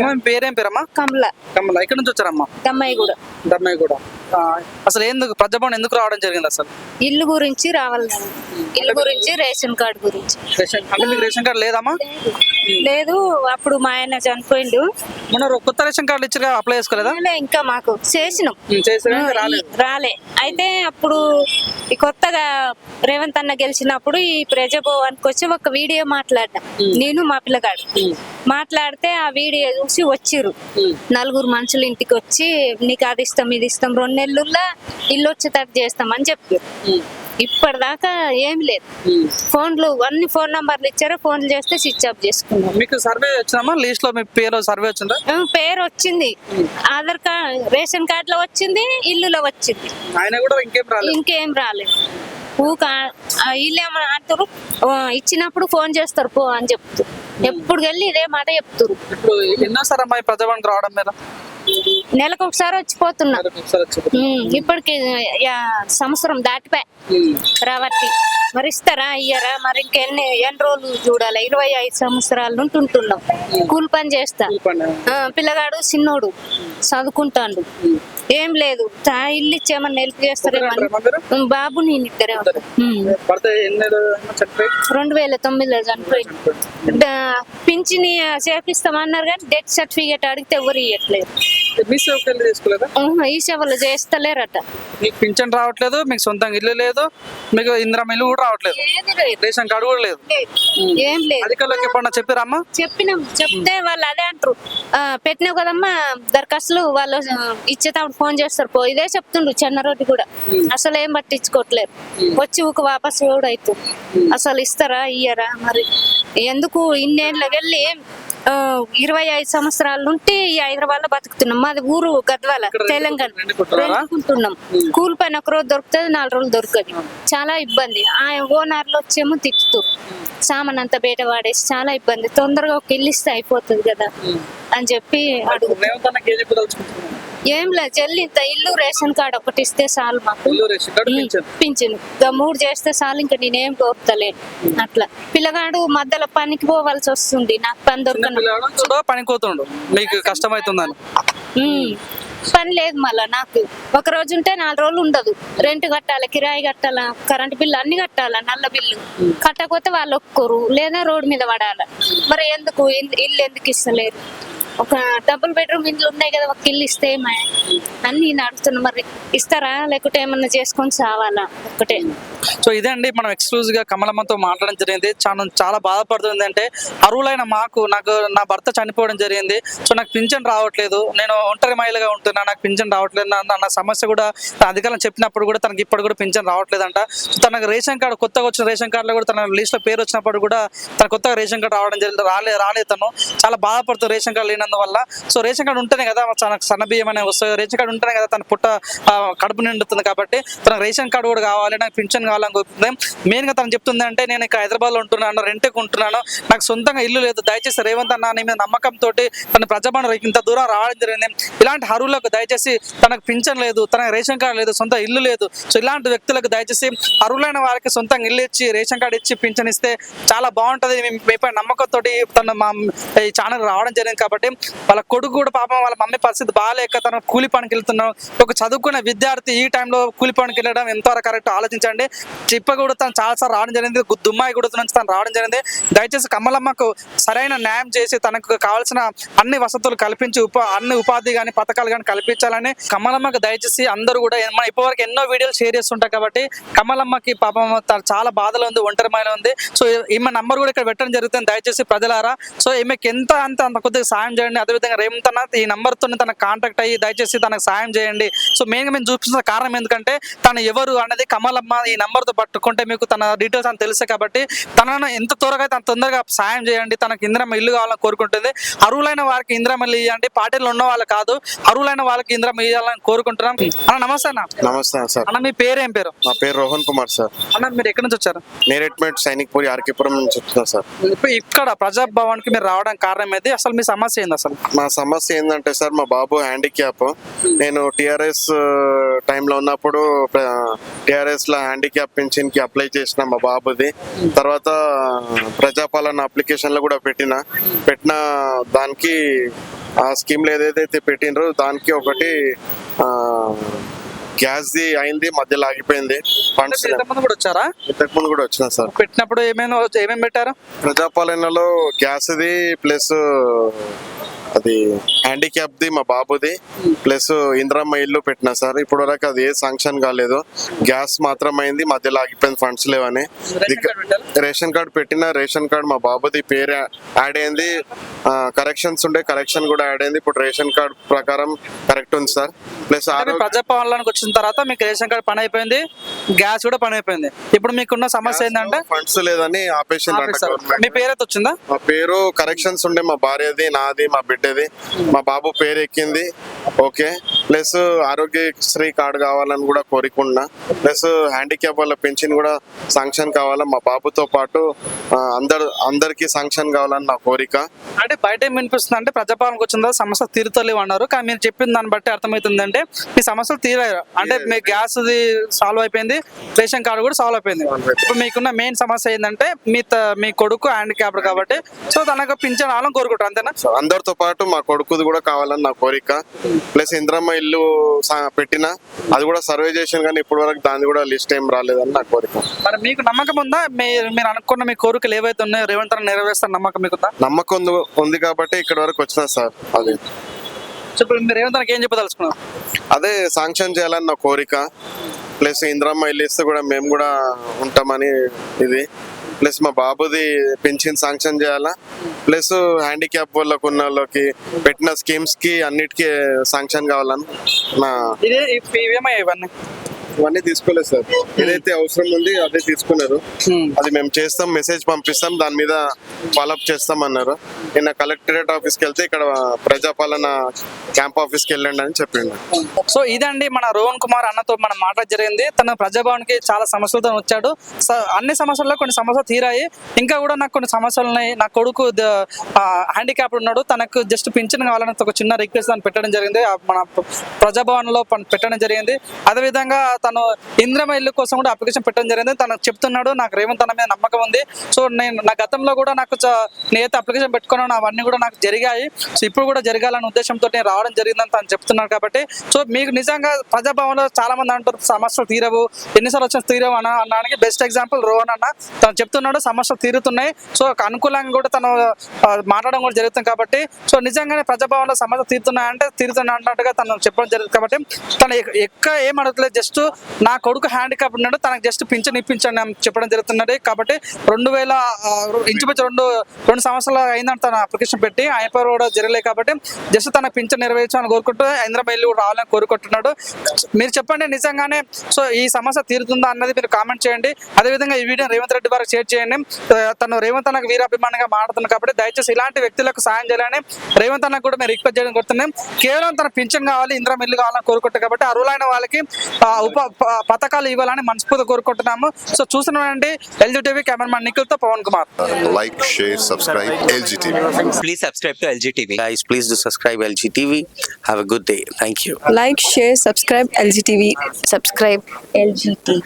అమ్మ, మీ పేరేం పేరమ్మా? కమల. కమల. ఎక్కడి నుంచి వచ్చారమ్మా? దమ్మాయి కూడా దమ్మాయి కూడా ఆ, అసలు ఎందుకు ప్రజాభవన్ ఎందుకు రావడం జరిగింది అసలు? ఇల్లు గురించి రావాలి. ఇల్లు గురించి రేషన్ కార్డు గురించి. రేషన్ అంటే మీకు రేషన్ కార్డు లేదమ్మా? లేదు. అప్పుడు మా ఆయన చనిపోయిండు. ఒక కొత్త రేషన్ కార్డు ఇచ్చారు అప్లై చేసుకోలేదా? ఇంకా మాకు చేసినాం. రాలే. అయితే అప్పుడు ఈ కొత్తగా రేవంత్ అన్న గెలిచినప్పుడు ఈ ప్రజాభవన్కి వచ్చి ఒక వీడియో మాట్లాడినా నేను మా పిల్లగాడు. మాట్లాడితే ఆ వీడియో చూసి వచ్చిర్రు. నలుగురు మనుషులు ఇంటికి వచ్చి నీకు అది ఇస్తాం ఇది ఇస్తాం రెండు నెలల్లో ఇల్లు వచ్చేటట్టు చేస్తాం అని చెప్పారు ఇప్పటిదాకా ఏమి లేదు. ఫోన్లు అన్ని ఫోన్ నంబర్లు ఇచ్చారు ఫోన్లు చేస్తే స్విచ్ ఆఫ్ చేసుకున్నాం. మీకు సర్వే వచ్చిందమ్మా? లీస్ట్లో మీ పేరు సర్వే వచ్చిందా? పేరు వచ్చింది. ఆధార్ కార్డ్ రేషన్ కార్డ్లో వచ్చింది ఇల్లులో వచ్చింది. ఆయన కూడా ఇంకేం రాలేదు? ఇంకేం రాలేదు. ఊక వీళ్ళు ఏమో అంటారు ఇచ్చినప్పుడు ఫోన్ చేస్తారు పో అని చెప్తారు ఎప్పుడు వెళ్ళి ఇదే మాట చెప్తారు ఇప్పుడు ఎన్నోసారి అమ్మాయి ప్రజావాణి రావడం మీద? నెలకు ఒకసారి వచ్చిపోతున్నా. ఇప్పటికి యా- సంవత్సరం దాటిపోయి. ఉమ్, రావట్టి. మరి ఇస్తారా ఇయ్యరా? మరి ఇంకెన్ని ఎన్ని రోజులు చూడాలి? ఇరవై ఐదు సంవత్సరాల నుండి ఉంటున్నాం కూలి పని చేస్తా. పిల్లగాడు చిన్నోడు. చదువుకుంటాడు. ఏం లేదు. ఇల్లు ఇచ్చేమన్నా హెల్ప్ చేస్తారేమో అని. ఉంటారమ్మా మీరు? ఉమ్, బాబు నేను ఇద్దరే రెండు వేల తొమ్మిదిలో చనిపోయింది పింఛని చేపిస్తామన్నారు కానీ డెత్ సర్టిఫికేట్ అడిగితే ఎవరు ఇవ్వట్లేదు మీ సేవకి వెళ్ళి తీసుకోలేదా? ఉహు, ఈ సేవలు చేస్తలేరట. మీకు పింఛన్ రావట్లేదు మీకు సొంతంగా ఇల్లు లేదు మీకు ఇందిరా ఇల్లు కూడా రావట్లేదు. రేషన్ కార్డు కూడా లేదు. ఏం లేదు. అధికారులకు ఎప్పుడన్నా చెప్పారమ్మా? చెప్పినాం. చెప్తే వాళ్ళు అదే అంటారు. పెట్టినావు కదమ్మా దరఖాస్తులు వాళ్ళు ఆ, ఇచ్చేటప్పుడు ఫోన్ చేస్తారు. పో ఇదే చెప్తుండ్రు చెన్నరోడ్డు కూడా. అసలు ఏం పట్టించుకోవట్లేరు వచ్చి ఊక వాపస్ కూడా అవుతుంది అసలు ఇస్తారా ఇయ్యరా మరి? ఎందుకు ఇన్నేళ్ళకి వెళ్ళి ఇరవై ఐదు సంవత్సరాల నుండి ఈ హైదరాబాద్లో బతుకుతున్నాం. మాది ఊరు గద్వాల తెలంగాణ? రెండుకుంటున్నాం కూలి పని ఒక రోజు దొరుకుతుంది నాలుగు రోజులు దొరకదు. చాలా ఇబ్బంది. ఆ ఓనర్లు వచ్చేమో తిట్టుతారు సామాన్ అంతా బయట వాడేసి చాలా ఇబ్బంది. తొందరగా ఒక ఇల్లు ఇస్తే అయిపోతుంది కదా. అని చెప్పి ఏం లేదు జల్లి ఇంత ఇల్లు రేషన్ కార్డు ఒకటి ఇస్తే చాలు మాకు. పింఛన్. ఇంకా మూడు చేస్తే చాలు ఇంకా నేనేం కోరుతలే. అట్లా. పిల్లగాడు మధ్యలో పనికి పోవాల్సి వస్తుంది నాకు పని దొరకను పని కోతుండు మీకు కష్టమవుతుందని. పని లేదు మళ్ళా నాకు. ఒక రోజు ఉంటే నాలుగు రోజులు ఉండదు. రెంట్ కట్టాలి కిరాయి కట్టాలా కరెంట్ బిల్లు అన్ని కట్టాలా నల్ల బిల్లు. కట్టకపోతే వాళ్ళు ఒప్పుకోరు లేదా రోడ్డు మీద పడాలి. మరి ఎందుకు? ఇల్- ఇల్లు ఎందుకు ఇస్తలేరు? ఒక డబుల్ బెడ్రూమ్ ఇండ్లు ఉన్నాయి కదా ఒక ఇల్లు ఇస్తే ఏమై అని నేను అడుగుతున్నా మరి ఇస్తారా? లేకుంటే ఏమన్నా చేసుకొని సావాలా? ఒకటే సో ఇదే అండి మనం ఎక్స్క్లూజివ్గా కమలమ్మతో మాట్లాడడం జరిగింది. చాలా చాలా బాధపడుతుంది అంటే అరువులైన మాకు నాకు నా భర్త చనిపోవడం జరిగింది. సో నాకు పింఛన్ రావట్లేదు. నేను ఒంటరి మహిళగా ఉంటున్నా నాకు పింఛన్ రావట్లేదు. నా నా సమస్య కూడా తన అధికారులు చెప్పినప్పుడు కూడా తనకి ఇప్పుడు కూడా పింఛన్ రావట్లేదంట. తనకు రేషన్ కార్డు కొత్తగా వచ్చిన రేషన్ కార్డులో కూడా తన లిస్ట్లో పేరు వచ్చినప్పుడు కూడా తన కొత్తగా రేషన్ కార్డు రావడం జరిగింది. రాలే రాలేదు తను. చాలా బాధపడుతుంది రేషన్ కార్డు లేనందువల్ల సో రేషన్ కార్డు ఉంటేనే కదా తనకు సన్న బియ్యం అనేది వస్తుంది. రేషన్ కార్డు ఉంటేనే కదా తన పుట్ట కడుపు నిండుతుంది కాబట్టి తనకు రేషన్ కార్డు కూడా కావాలి నాకు పింఛన్ కావాలని కోరుతుంది. మెయిన్గా తను చెప్తుంది అంటే నేను ఇక్కడ హైదరాబాద్లో ఉంటున్నాను రెంట్కి ఉంటున్నాను నాకు సొంతంగా ఇల్లు లేదు. దయచేసి రేవంత్ అన్న నీ మీద నమ్మకంతో తన ప్రజాభవన్ ఇంత దూరం రావడం జరిగింది. ఇలాంటి అరువులకు దయచేసి తనకు పింఛన్ లేదు తనకు రేషన్ కార్డు లేదు సొంత ఇల్లు లేదు. సో ఇలాంటి వ్యక్తులకు దయచేసి అరువులైన వారికి సొంతంగా ఇల్లు ఇచ్చి రేషన్ కార్డు ఇచ్చి పింఛన్ ఇస్తే చాలా బాగుంటది మేము మీపై నమ్మకంతో తన మా ఈ ఛానల్ రావడం జరిగింది కాబట్టి వాళ్ళ కొడుకు కూడా పాపం వాళ్ళ మమ్మీ పరిస్థితి బాగాలేక తను కూలి పనికి వెళ్తున్నాడు ఒక చదువుకున్న విద్యార్థి ఈ టైంలో కూలి పనికి వెళ్ళడం ఎంతవరకు కరెక్ట్ ఆలోచించండి. చిప్ప కూడా తను చాలా సార్లు రావడం జరిగింది. దుమ్మాయి కూడా నుంచి తను రావడం జరిగింది. దయచేసి కమలమ్మకు సరైన న్యాయం చేసి తనకు కావాల్సిన అన్ని వసతులు కల్పించి ఉప అన్ని ఉపాధి కానీ పథకాలు కానీ కల్పించాలని కమలమ్మకు దయచేసి అందరూ కూడా మన ఇప్పటివరకు ఎన్నో వీడియోలు షేర్ చేస్తుంటాం కాబట్టి కమలమ్మకి పాపం తను చాలా బాధలు ఉంది ఒంటరి ఉంది. సో ఈమె నంబర్ కూడా ఇక్కడ పెట్టడం జరుగుతుంది. దయచేసి ప్రజలారా సో ఈమెకి ఎంత అంత అంత కొద్దిగా సాయం చేయండి అదేవిధంగా రేవంత్ అన్న ఈ నంబర్తో తనకు కాంటాక్ట్ అయ్యి దయచేసి తనకు సాయం చేయండి. సో మెయిన్గా మేము చూపిస్తున్న కారణం ఎందుకంటే తను ఎవరు అనేది కమలమ్మ ఈ నంబర్తో పట్టుకుంటే మీకు తన డీటెయిల్స్ అని తెలుసు కాబట్టి తనను ఎంత త్వరగా అయితే అంత తొందరగా సాయం చేయండి. తనకు ఇంద్రమ్మ ఇల్లు కావాలని కోరుకుంటుంది. అరువులైన వారికి ఇంద్రమ్మ ఇల్లు ఇవ్వండి పార్టీలో ఉన్న వాళ్ళు కాదు. అరువులైన వాళ్ళకి ఇంద్రమ్మ ఇవ్వాలని కోరుకుంటున్నాం. అన్న నమస్తే అన్న. నమస్తే సార్. అన్న మీ పేరు ఏం పేరు? నా పేరు రోహన్ కుమార్ సార్. అన్న మీరు ఎక్కడి నుంచి వచ్చారు? నేరెట్మెంట్ సైనిక్పూరి ఆర్కేపురం నుంచి వచ్చిన సార్. ఇప్పుడు ఇక్కడ ప్రజాభవన్కి మీరు రావడానికి కారణం ఏది? అసలు మీ సమస్య ఏంది అసలు? మా సమస్య ఏంటంటే సార్ మా బాబు హ్యాండిక్యాప్ నేను టిఆర్ఎస్ టైంలో ఉన్నప్పుడు టిఆర్ఎస్లో హ్యాండిక్యాప్ పెన్షన్కి అప్లై చేసిన మా బాబుది. తర్వాత ప్రజాపాలన అప్లికేషన్లో కూడా పెట్టిన. పెట్టిన దానికి ఆ స్కీమ్లో ఏదైతే పెట్టినరో దానికి ఒకటి గ్యాస్ది అయింది మధ్యలో ఆగిపోయింది. ఫండ్స్ కూడా వచ్చారా? ఇంతకు ముందు కూడా వచ్చిన సార్. పెట్టినప్పుడు ఏమేమి ఏమేమి పెట్టారు? ప్రజాపాలనలో గ్యాస్ది ప్లస్ అది హ్యాండిక్యాప్ది మా బాబుది ప్లస్ ఇంద్రమ్మ ఇల్లు పెట్టినా సార్. ఇప్పుడు వరకు అది ఏ శాంక్షన్ కాలేదు. గ్యాస్ మాత్రం అయింది మధ్యలో ఆగిపోయింది ఫండ్స్ లేవని. రేషన్ కార్డు పెట్టిన రేషన్ కార్డ్ మా బాబుది పేరు యాడ్ అయింది. కరెక్షన్స్ ఉండే కరెక్షన్ కూడా యాడ్ అయింది. ఇప్పుడు రేషన్ కార్డ్ ప్రకారం కరెక్ట్ ఉంది సార్. ప్లస్ ప్రజాపాలనకి వచ్చిన తర్వాత మీకు రేషన్ కార్డు పని అయిపోయింది గ్యాస్ కూడా పని అయిపోయింది. ఇప్పుడు మీకున్న సమస్య ఏంటంటే ఫండ్స్ లేదని ఆపేషన్. మీ పేరు వచ్చిందా? మా పేరు కరెక్షన్స్ ఉండే మా భార్యది నాది మా బిడ్డది మా బాబు పేరు ఎక్కింది ఓకే. ప్లస్ ఆరోగ్యశ్రీ కార్డు కావాలని కూడా కోరికున్నా. ప్లస్ హ్యాండిక్యాప్ వాళ్ళ పెన్షన్ కూడా శాంక్షన్ కావాలా మా బాబుతో పాటు అందరు అందరికి శాంక్షన్ కావాలని నా కోరిక. అంటే బయట ఏం వినిపిస్తుంది అంటే ప్రజాపాలనకు వచ్చిన తర్వాత సమస్య తీరుతలేవు అన్నారు కానీ మీరు చెప్పిన దాన్ని బట్టి అర్థమవుతుందంటే మీ సమస్యలు తీరారు అంటే మీ గ్యాస్ సాల్వ్ అయిపోయింది రేషన్ కార్డు కూడా సాల్వ్ అయిపోయింది. ఇప్పుడు మీకున్న మెయిన్ సమస్య ఏంటంటే మీ మీ కొడుకు హ్యాండిక్యాప్డ్ కాబట్టి సో తనకు పింఛన్ రావాలని కోరుకుంటారు అంతేనా? అందరితో పాటు మా కొడుకుది కూడా కావాలని నా కోరిక. ప్లస్ ఇంద్రమ్మ ఇల్లు పెట్టిన అది కూడా సర్వే చేసాను కానీ ఇప్పటి వరకు దాని కూడా లిస్ట్ ఏం రాలేదని నా కోరిక. మరి మీకు నమ్మకం ఉందా? మీరు అనుకున్న మీ కోరికలు ఏవైతే ఉన్నాయో రేవంత్ రావు నెరవేరుస్తారు నమ్మకం మీకుందా నమ్మకం ఉంది కాబట్టి ఇక్కడి వరకు వచ్చిన సార్ అది. సో ఇప్పుడు మీరు రేవంత్ రావుకి ఏం చెప్పదలుచుకున్నారు? అదే శాంక్షన్ చేయాలని నా కోరిక. ప్లస్ ఇంద్రమ్మ ఇల్లు ఇస్తే కూడా మేము కూడా ఉంటామని ఇది. ప్లస్ మా బాబుది పెన్షన్ శాంక్షన్ చేయాలా? ప్లస్ హ్యాండిక్యాప్ వాళ్ళకు ఉన్న వాళ్ళకి పెట్టిన స్కీమ్స్కి అన్నిటికీ శాంక్షన్ కావాలని నా ఇవన్నీ. ఇవన్నీ తీసుకోలేదు సార్. ఏదైతే అవసరం ఉంది అదే తీసుకున్నారు. Hmm. అది మేము చేస్తాం మెసేజ్ పంపిస్తాం దాని మీద ఫాలోఅప్ చేస్తాం అన్నారు. నిన్న కలెక్టరేట్ ఆఫీస్కి వెళ్తే ఇక్కడ ప్రజాపాలన క్యాంప్ ఆఫీస్కి వెళ్ళండి అని చెప్పిండు. సో ఇదండి మన రోహన్ కుమార్ అన్నతో మనం మాట జరిగింది. తన ప్రజాభవన్కి చాలా సమస్యలతో వచ్చాడు. అన్ని సమస్యల్లో కొన్ని సమస్యలు తీరాయి. ఇంకా కూడా నాకు కొన్ని సమస్యలు ఉన్నాయి. నా కొడుకు హ్యాండిక్యాప్ ఉన్నాడు. తనకు జస్ట్ పింఛన్ కావాలని ఒక చిన్న రిక్వెస్ట్ దాన్ని పెట్టడం జరిగింది. మన ప్ర- ప్రజాభవన్లో పెట్టడం జరిగింది. అదే విధంగా తను ఇంద్రమ ఇల్లు కోసం కూడా అప్లికేషన్ పెట్టడం జరిగింది. తను చెప్తున్నాడు నాకు రేవంత్ అన్న మీద నమ్మకం ఉంది. సో నేను నా గతంలో కూడా నాకు చ- నేనైతే అప్లికేషన్ పెట్టుకున్నాను అవన్నీ కూడా నాకు జరిగాయి. సో ఇప్పుడు కూడా జరగాలనే ఉద్దేశంతో నేను రావడం జరిగిందని తను చెప్తున్నాడు కాబట్టి. సో మీకు నిజంగా ప్రజాభవన్లో చాలా మంది అంటారు సమస్యలు తీరవు ఎన్నిసార్లు వచ్చిన తీరవు అన్న అన్నానికి బెస్ట్ ఎగ్జాంపుల్ రోహన్ అన్న. తను చెప్తున్నాడు సమస్యలు తీరుతున్నాయి. సో ఒక అనుకూలంగా కూడా తను మాట్లాడడం కూడా జరుగుతుంది కాబట్టి. సో నిజంగానే ప్రజాభవన్లో సమస్యలు తీరుతున్నాయంటే తీరుతున్నాయి అన్నట్టుగా తను చెప్పడం జరుగుతుంది కాబట్టి. తను ఎక్క- ఎక్క ఏం అడగలేదు జస్ట్ నా కొడుకు హ్యాండిక్యాప్ ఉన్నాడు తనకు జస్ట్ పింఛన్ ఇప్పించండి అని చెప్పడం జరుగుతున్నది. కాబట్టి రెండు వేల ఇంచుమించు రెండు రెండు సంవత్సరాలు అయిందని తన అప్లికేషన్ పెట్టి అయిపోయి కూడా జరగలేదు కాబట్టి జస్ట్ తన పింఛన్ నెరవేర్చాలని కోరుకుంటూ హైదరాబాద్ కూడా రావాలని కోరుకుంటున్నాడు. మీరు చెప్పండి నిజంగానే సో ఈ సమస్య తీరుతుందా అన్నది మీరు కామెంట్ చేయండి. అదేవిధంగా ఈ వీడియో రేవంత్ రెడ్డి వారికి షేర్ చేయండి. తను రేవంత్ అన్నకు వీరాభిమానిగా మాట్లాడుతున్నాడు కాబట్టి దయచేసి ఇలాంటి వ్యక్తులకు సాయం చేయాలని రేవంత్ అన్నకు కూడా మేము రిక్వెస్ట్ చేయడం కోరుతున్నాం కేవలం తన పింఛన్ కావాలి ఇంద్రం మిల్లు కావాలని కోరుకుంటాం కాబట్టి అర్హులైన వాళ్ళకి ఉప పథకాలు ఇవ్వాలని మనస్ఫూర్తి కోరుకుంటున్నాము. సో చూస్తున్నామండి L G TV cameraman నిఖిల్తో Pavan Kumar. Like share subscribe L G TV. Please subscribe to L G TV guys please do subscribe L G TV have a good day thank you like share subscribe L G TV subscribe L G TV